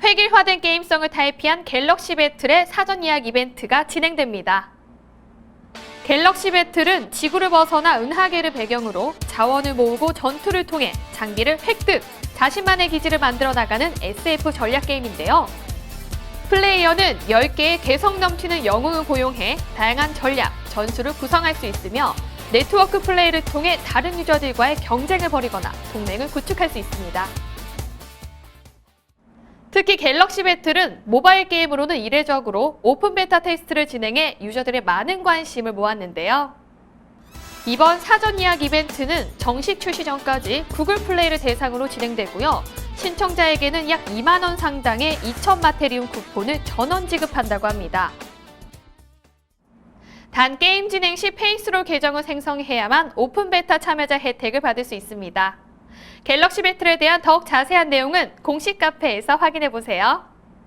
획일화된 게임성을 탈피한 갤럭시 배틀의 사전 예약 이벤트가 진행됩니다. 갤럭시 배틀은 지구를 벗어나 은하계를 배경으로 자원을 모으고 전투를 통해 장비를 획득, 자신만의 기지를 만들어 나가는 SF 전략 게임인데요. 플레이어는 10개의 개성 넘치는 영웅을 고용해 다양한 전략, 전술을 구성할 수 있으며 네트워크 플레이를 통해 다른 유저들과의 경쟁을 벌이거나 동맹을 구축할 수 있습니다. 특히 갤럭시 배틀은 모바일 게임으로는 이례적으로 오픈 베타 테스트를 진행해 유저들의 많은 관심을 모았는데요. 이번 사전 예약 이벤트는 정식 출시 전까지 구글 플레이를 대상으로 진행되고요. 신청자에게는 약 2만 원 상당의 2천 마테리움 쿠폰을 전원 지급한다고 합니다. 단 게임 진행 시 페이스로 계정을 생성해야만 오픈 베타 참여자 혜택을 받을 수 있습니다. 갤럭시 배틀에 대한 더욱 자세한 내용은 공식 카페에서 확인해 보세요.